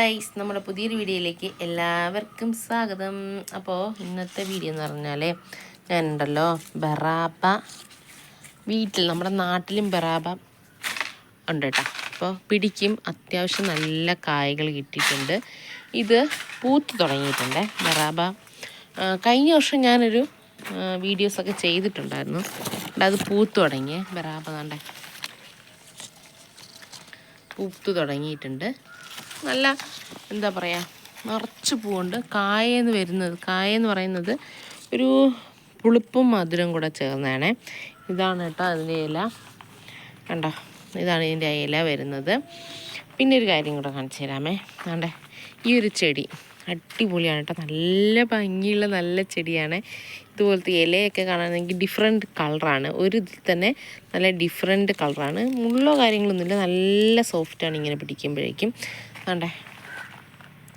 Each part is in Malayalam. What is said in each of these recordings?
ഗൈസ് നമ്മുടെ പുതിയൊരു വീഡിയോയിലേക്ക് എല്ലാവർക്കും സ്വാഗതം. അപ്പോൾ ഇന്നത്തെ വീഡിയോ എന്ന് പറഞ്ഞാൽ ഞാനുണ്ടല്ലോ ബറാബ വീട്ടിൽ നമ്മുടെ നാട്ടിലും ബറാബ ഉണ്ട് കേട്ടോ. അപ്പോൾ പിടിക്കും അത്യാവശ്യം നല്ല കായകൾ കിട്ടിയിട്ടുണ്ട്. ഇത് പൂത്ത് തുടങ്ങിയിട്ടുണ്ട് ബറാബ. കഴിഞ്ഞ വർഷം ഞാനൊരു വീഡിയോസൊക്കെ ചെയ്തിട്ടുണ്ടായിരുന്നു. അത് പൂത്ത് തുടങ്ങിയേ ബറാബ കണ്ടേ. പൂത്ത് തുടങ്ങിയിട്ടുണ്ട്. നല്ല എന്താ പറയുക നിറച്ച് പൂവുണ്ട്. കായെന്ന് വരുന്നത് കായെന്ന് പറയുന്നത് ഒരു പുളിപ്പും മധുരം കൂടെ ചേർന്നതാണ്. ഇതാണ് കേട്ടോ അതിന്റെ ഇല. കണ്ടോ? ഇതാണ് ഇതിന്റെ ഇല വരുന്നത്. പിന്നെ ഒരു കാര്യം കൂടെ കാണിച്ചു തരാമേ. കണ്ടേ? ഈ ഒരു ചെടി അടിപൊളിയാണ് കേട്ടോ. നല്ല ഭംഗിയുള്ള നല്ല ചെടിയാണ്. ഇതുപോലത്തെ ഇലയൊക്കെ കാണാനെങ്കിൽ ഡിഫറെന്റ് കളറാണ് ഒരു ഇതിൽ തന്നെ നല്ല ഡിഫറെന്റ് കളറാണ് മുള്ളോ കാര്യങ്ങളൊന്നുമില്ല. നല്ല സോഫ്റ്റാണ് ഇങ്ങനെ പിടിക്കുമ്പോഴേക്കും. കണ്ടേ?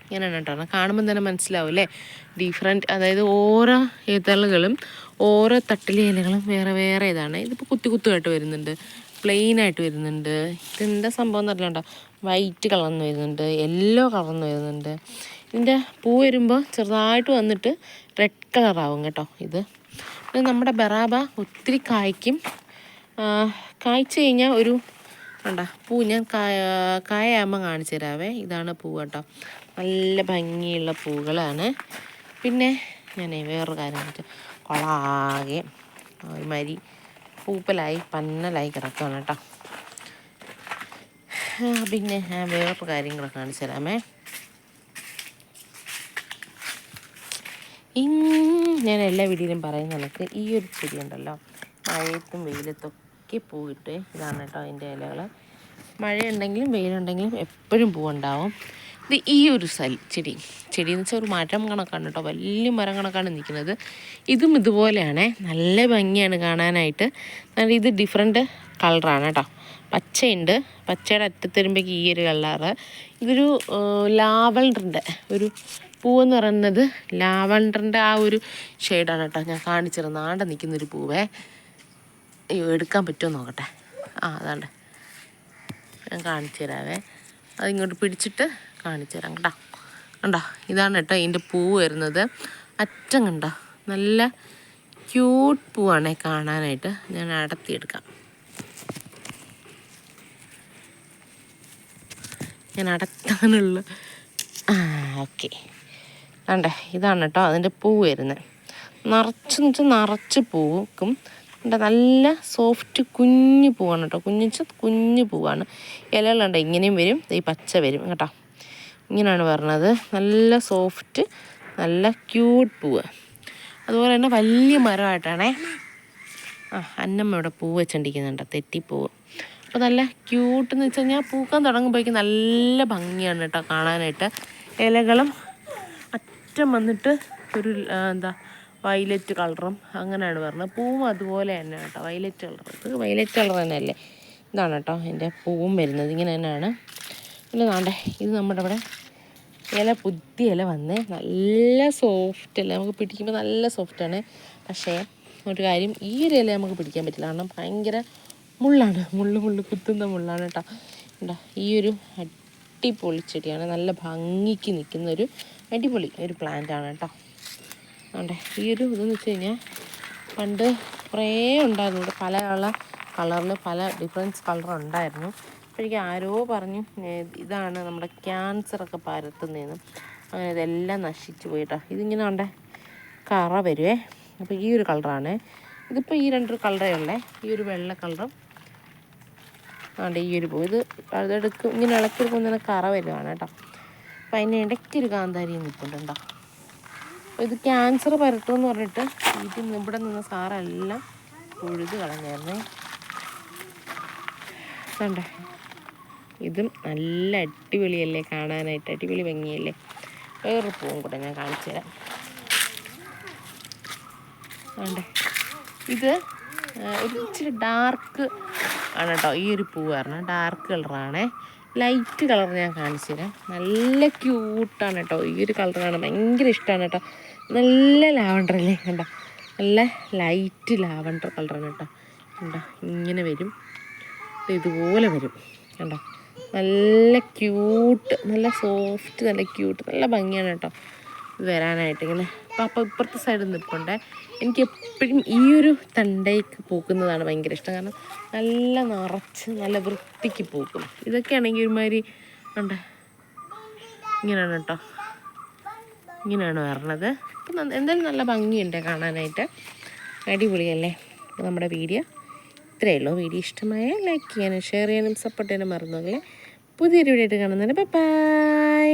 ഇങ്ങനെയാണ് കേട്ടോ. കാണുമ്പോൾ തന്നെ മനസ്സിലാവും അല്ലേ? ഡിഫറെന്റ് അതായത് ഓരോ ഇതളുകളും ഓരോ തട്ടിലെ ഇലകളും വേറെ വേറെ ഇതാണ്. ഇതിപ്പോൾ കുത്തി കുത്തുമായിട്ട് വരുന്നുണ്ട്. പ്ലെയിൻ ആയിട്ട് വരുന്നുണ്ട്. ഇതെന്താ സംഭവം എന്നറിയില്ല കേട്ടോ. വൈറ്റ് കളർന്ന് വരുന്നുണ്ട്. യെല്ലോ കളർന്ന് വരുന്നുണ്ട്. ഇതിന്റെ പൂ വരുമ്പോൾ ചെറുതായിട്ട് വന്നിട്ട് റെഡ് കളറാവും കേട്ടോ ഇത്. നമ്മുടെ ബറാബ ഒത്തിരി കായ്ക്കും കായ്ച്ചു കഴിഞ്ഞാൽ ഒരു കണ്ട? പൂ ഞാൻ കായ കായാകുമ്പോൾ കാണിച്ചു തരാവേ. ഇതാണ് പൂ കേട്ടോ. നല്ല ഭംഗിയുള്ള പൂക്കളാണ്. പിന്നെ ഞാൻ വേറൊരു കാര്യം വെച്ചാൽ കൊളാകെ ഒരുമാതിരി പൂപ്പലായി പന്നലായി കിടക്കുകയാണ് കേട്ടോ. പിന്നെ ഞാൻ വേറൊരു കാര്യം കാണിച്ചു തരാമേ. ഞാൻ എല്ലാ വീഡിയോയിലും പറയുന്ന കണക്ക് ഈ ഒരു ചെടി ഉണ്ടല്ലോ. മഴയത്തും വെയിലത്തൊക്കെ പൂവിട്ട് ഇതാണ് കേട്ടോ അതിന്റെ ഇലകൾ. മഴയുണ്ടെങ്കിലും വെയിലുണ്ടെങ്കിലും എപ്പോഴും പൂവുണ്ടാവും. ഇത് ഈ ഒരു സൽ ചെടി. ചെടി എന്ന് വെച്ചാൽ ഒരു മരം കണക്കാണ് കേട്ടോ. വലിയ മരം കണക്കാണ് നിൽക്കുന്നത്. ഇതും ഇതുപോലെയാണ്. നല്ല ഭംഗിയാണ് കാണാനായിട്ട്. ഇത് ഡിഫറെന്റ് കളറാണ് കേട്ടോ. പച്ചയുണ്ട്. പച്ചയുടെ അറ്റത്ത് വരുമ്പോഴേക്ക് ഈ ഒരു കളറ് ഇതൊരു ലാവണ്ടറിന്റെ ഒരു പൂവെന്ന് പറയുന്നത് ലാവണ്ടറിന്റെ ആ ഒരു ഷെയ്ഡാണ് കേട്ടോ. ഞാൻ കാണിച്ചിരുന്ന ആടെ നിൽക്കുന്നൊരു പൂവേ. അയ്യോ എടുക്കാൻ പറ്റുമോ നോക്കട്ടെ. ആ അതാണ്ട്. ഞാൻ കാണിച്ചു തരാവേ. അതിങ്ങോട്ട് പിടിച്ചിട്ട് കാണിച്ചു തരാം കേട്ടോ. കണ്ടോ? ഇതാണ് കേട്ടോ ഇതിന്റെ പൂ വരുന്നത്. അറ്റം കണ്ടോ? നല്ല ക്യൂട്ട് പൂവാണേ കാണാനായിട്ട്. ഞാൻ അടത്തിയെടുക്കാം. ഞാൻ അടത്താനുള്ള ആ ഓക്കെ. കണ്ടേ? ഇതാണ് കേട്ടോ അതിന്റെ പൂ വരുന്നത്. നിറച്ച് വെച്ചാൽ നിറച്ച് പൂക്കും കണ്ടോ നല്ല സോഫ്റ്റ് കുഞ്ഞു പൂവാണ് കേട്ടോ കുഞ്ഞിച്ച് കുഞ്ഞു പൂവാണ്. ഇലകളുണ്ട് ഇങ്ങനെയും വരും. ഈ പച്ച വരും കേട്ടോ. ഇങ്ങനെയാണ് പറഞ്ഞത്. നല്ല സോഫ്റ്റ് നല്ല ക്യൂട്ട് പൂവ്. അതുപോലെ തന്നെ വലിയ മരമായിട്ടാണേ. ആ അന്നമ്മ ഇവിടെ പൂവ് വെച്ചോണ്ടിരിക്കുന്നുണ്ട് തെറ്റിപ്പൂവ്. അപ്പോൾ നല്ല ക്യൂട്ട് എന്ന് വെച്ച് കഴിഞ്ഞാൽ പൂക്കാൻ തുടങ്ങുമ്പോഴേക്കും നല്ല ഭംഗിയാണ് കേട്ടോ കാണാനായിട്ട്. ഇലകളും അറ്റം വന്നിട്ട് ഒരു എന്താ വയലറ്റ് കളറും അങ്ങനെയാണ് പറഞ്ഞത്. പൂവും അതുപോലെ തന്നെ കേട്ടോ. വയലറ്റ് കളർ ഇത് വയലറ്റ് കളർ തന്നെയല്ലേ? ഇതാണ് കേട്ടോ എന്റെ പൂവും വരുന്നത്. ഇങ്ങനെ തന്നെയാണ്. പിന്നെ നാണ്ടേ ഇത് നമ്മുടെ ഇവിടെ ഇല പുതിയ ഇല വന്നേ. നല്ല സോഫ്റ്റ് അല്ലേ? നമുക്ക് പിടിക്കുമ്പോൾ നല്ല സോഫ്റ്റാണ് പക്ഷേ ഒരു കാര്യം ഈ ഒരു ഇല നമുക്ക് പിടിക്കാൻ പറ്റില്ല. കാരണം ഭയങ്കര മുള്ളാണ്. മുള്ളു മുള്ളു കുത്തുന്ന മുള്ളാണ് കേട്ടോ. ഉണ്ടോ ഈ ഒരു അടിപൊളി ചെടിയാണ്. നല്ല ഭംഗിക്ക് നിൽക്കുന്ന ഒരു അടിപൊളി ഒരു പ്ലാന്റ് ആണ് കേട്ടോ. ആണ്ടേ ഈ ഒരു ഇതെന്ന് വെച്ച് കഴിഞ്ഞാൽ പണ്ട് കുറേ ഉണ്ടായിരുന്നു. പല ഉള്ള കളറിൽ പല ഡിഫറൻസ് കളർ ഉണ്ടായിരുന്നു. അപ്പോഴേക്കും ആരോ പറഞ്ഞു ഇതാണ് നമ്മുടെ ക്യാൻസറൊക്കെ പരത്തുന്നതെന്ന് അങ്ങനെ ഇതെല്ലാം നശിച്ചു പോയിട്ടോ. ഇതിങ്ങനെ ഉണ്ടേ കറ വരുവേ. അപ്പോൾ ഈ ഒരു കളറാണ് ഇതിപ്പോൾ ഈ രണ്ട് കളറേ ഉള്ളേ. ഈ ഒരു വെള്ള കളറും ആണ്ട് ഈ ഒരു പൂ. ഇത് അതെടുക്കും ഇങ്ങനെ ഇളക്കിയെടുക്കുമ്പോൾ തന്നെ കറ വരുവാണ് കേട്ടോ. അപ്പം അതിന്റെ ഇടയ്ക്കൊരു കാന്താരി അപ്പോൾ ഇത് ക്യാൻസർ പരട്ടുമെന്ന് പറഞ്ഞിട്ട് ഇത് ഇവിടെ നിന്ന് സാറെല്ലാം ഉഴുത് കളഞ്ഞായിരുന്നേ. കണ്ടേ? ഇതും നല്ല അടിപൊളിയല്ലേ കാണാനായിട്ട് അടിപൊളി ഭംഗിയല്ലേ? വേറൊരു പൂവും കൂടെ ഞാൻ കാണിച്ചു തരാം. കണ്ടേ? ഇത് ഒരു ഇച്ചിരി ഡാർക്ക് ആണ് കേട്ടോ ഈ ഒരു പൂ ഡാർക്ക് കളറാണേ ലൈറ്റ് കളർ ഞാൻ കാണിച്ചു തരാം. നല്ല ക്യൂട്ടാണ് കേട്ടോ ഈ ഒരു കളർ കാണാൻ ഭയങ്കര ഇഷ്ടമാണ് കേട്ടോ നല്ല ലാവണ്ടർ അല്ലേ? കണ്ടോ? നല്ല ലൈറ്റ് ലാവണ്ടർ കളറാണ് കേട്ടോ കണ്ടോ? ഇങ്ങനെ വരും. ഇത് ഇതുപോലെ വരും. കണ്ടോ? നല്ല ക്യൂട്ട് നല്ല സോഫ്റ്റ് നല്ല ക്യൂട്ട് നല്ല ഭംഗിയാണ് കേട്ടോ വരാനായിട്ട് ഇങ്ങനെ അപ്പം ഇപ്പുറത്തെ സൈഡിൽ നിൽപ്പുണ്ടേ. എനിക്ക് എപ്പോഴും ഈ ഒരു തണ്ടയ്ക്ക് പൂക്കുന്നതാണ് ഭയങ്കര ഇഷ്ടം. കാരണം നല്ല നിറച്ച് നല്ല വൃത്തിക്ക് പൂക്കും. ഇതൊക്കെ ആണെങ്കിൽ ഒരുമാതിരി ഉണ്ട് ഇങ്ങനെയാണ് കേട്ടോ. ഇങ്ങനെയാണ് വരണത്. അപ്പം എന്തായാലും നല്ല ഭംഗിയുണ്ട് കാണാനായിട്ട്. അടിപൊളിയല്ലേ? നമ്മുടെ വീഡിയോ ഇത്രയേ ഉള്ളൂ. വീഡിയോ ഇഷ്ടമായ ലൈക്ക് ചെയ്യാനും ഷെയർ ചെയ്യാനും സപ്പോർട്ട് ചെയ്യാനും മറന്നു പുതിയൊരു വീഡിയോ ആയിട്ട് കാണുന്നതിന് ബൈ